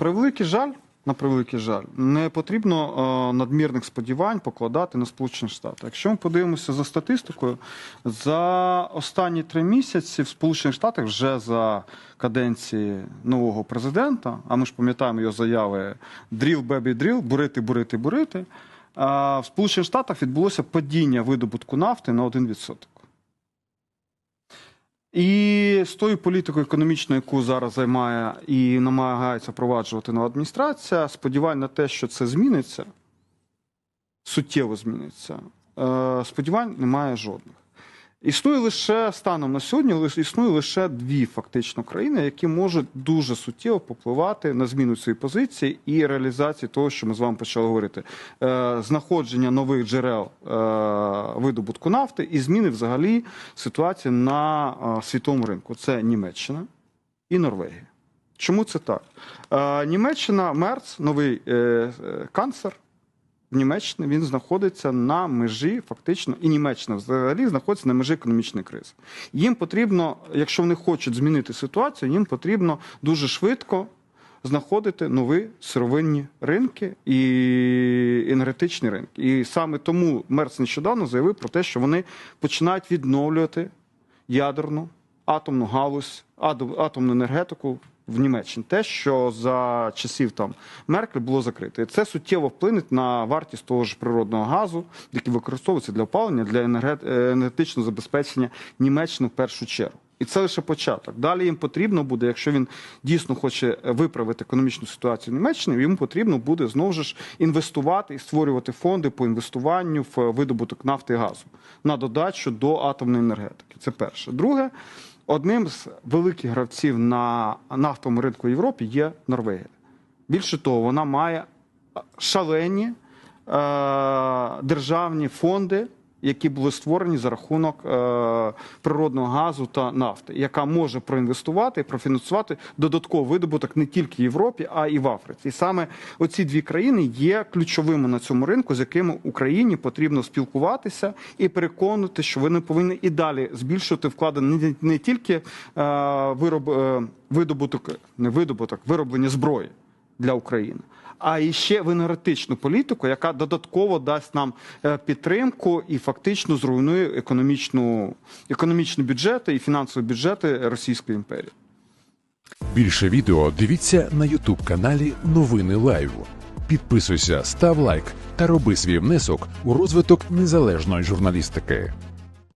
превеликий жаль, на превеликий жаль, не потрібно е, надмірних сподівань покладати на Сполучені Штати. Якщо ми подивимося за статистикою, за останні три місяці в Сполучених Штатах вже за каденції нового президента, а ми ж пам'ятаємо його заяви «Drill, baby, drill», бурити, бурити, бурити. А в Сполучених Штатах відбулося падіння видобутку нафти на 1%. І з тою політикою економічною, яку зараз займає і намагається впроваджувати нова адміністрація, сподівань на те, що це зміниться, суттєво зміниться, е, сподівань немає жодних. Існує лише станом на сьогодні, існує лише дві фактично країни, які можуть дуже суттєво попливати на зміну цієї позиції і реалізації того, що ми з вами почали говорити: Е, знаходження нових джерел е, видобутку нафти і зміни взагалі ситуації на е, світовому ринку. Це Німеччина і Норвегія. Чому це так? Німеччина, Мерц, новий канцлер в Німеччині, він знаходиться на межі, фактично, і Німеччина взагалі знаходиться на межі економічної кризи. Їм потрібно, якщо вони хочуть змінити ситуацію, їм потрібно дуже швидко знаходити нові сировинні ринки і енергетичні ринки. І саме тому Мерц нещодавно заявив про те, що вони починають відновлювати ядерну атомну галузь, атом- атомну енергетику в Німеччині. Те, що за часів там Меркель було закрите. Це суттєво вплине на вартість того ж природного газу, який використовується для опалення, для е, енергетичного забезпечення Німеччини в першу чергу. І це лише початок. Далі їм потрібно буде, якщо він дійсно хоче виправити економічну ситуацію в Німеччині, йому потрібно буде знову ж інвестувати і створювати фонди по інвестуванню в видобуток нафти і газу на додачу до атомної енергетики. Це перше. Друге, одним з великих гравців на нафтовому ринку Європі є Норвегія. Більше того, вона має шалені е, державні фонди, які були створені за рахунок е, природного газу та нафти, яка може проінвестувати і профінансувати додатковий видобуток не тільки в Європі, а й в Африці. І саме оці дві країни є ключовими на цьому ринку, з якими Україні потрібно спілкуватися і переконувати, що вони повинні і далі збільшувати вклади не, не тільки е, вироб, е, видобуток, не видобуток, вироблення зброї для України. А і ще в енергетичну політику, яка додатково дасть нам е, підтримку і фактично зруйнує економічну, економічні бюджети і фінансові бюджети Російської імперії. Більше відео дивіться на Ютуб каналі Новини Лайв. Підписуйся, став лайк та роби свій внесок у розвиток незалежної журналістики.